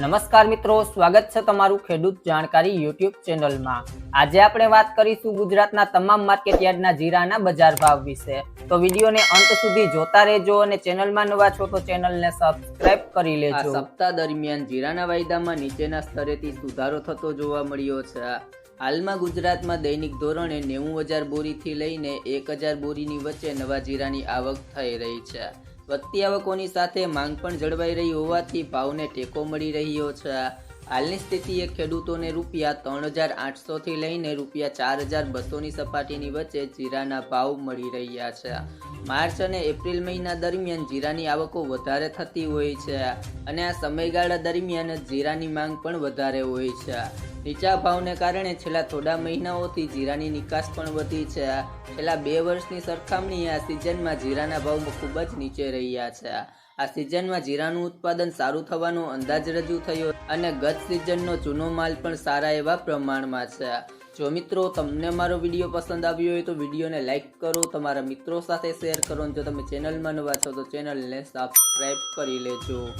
નમસ્કાર મિત્રો સ્વાગત છે તમારું ખેડૂત જાણકારી યુટ્યુબ ચેનલમાં. આજે આપણે વાત કરીશું ગુજરાતના તમામ માર્કેટયાર્ડના જીરાના બજાર ભાવ વિશે. તો વિડીયોને અંત સુધી જોતા રહેજો અને ચેનલમાં નવા છો તો ચેનલને સબસ્ક્રાઇબ કરી લેજો. સપ્તાહ દરમિયાન જીરાના વાયદામાં નીચેના સ્તરેથી સુધારો થતો જોવા મળ્યો છે. હાલમાં ગુજરાતમાં દૈનિક ધોરણે નેવું હજાર બોરીથી લઈને એક હજાર બોરીની વચ્ચે નવા જીરાની આવક થઈ રહી છે. વધતી આવકોની સાથે માંગ પણ જળવાઈ રહી હોવાથી ભાવને ટેકો મળી રહ્યો છે. હાલની સ્થિતિએ ખેડૂતોને રૂપિયા ત્રણ હજાર આઠસોથી લઈને રૂપિયા ચાર હજાર બસોની સપાટીની વચ્ચે જીરાના ભાવ મળી રહ્યા છે. માર્ચ અને એપ્રિલ મહિના દરમિયાન જીરાની આવકો વધારે થતી હોય છે અને આ સમયગાળા દરમિયાન જીરાની માંગ પણ વધારે હોય છે. નીચા ભાવને કારણે છેલ્લા થોડા મહિનાઓથી જીરાની નિકાસ પણ વધી છે. છેલ્લા બે વર્ષની સરખામણીએ આ સિઝનમાં જીરાના ભાવ ખૂબ જ નીચે રહ્યા છે. આ સિઝનમાં જીરાનું ઉત્પાદન સારું થવાનો અંદાજ રજૂ થયો અને ગત સિઝનનો જૂનો માલ પણ સારા એવા પ્રમાણમાં છે. જો મિત્રો તમને મારો વીડિયો પસંદ આવ્યો હોય તો વિડીયોને લાઇક કરો, તમારા મિત્રો સાથે શેર કરો જો તમે ચેનલમાં નવા છો તો ચેનલને સબસ્ક્રાઈબ કરી લેજો.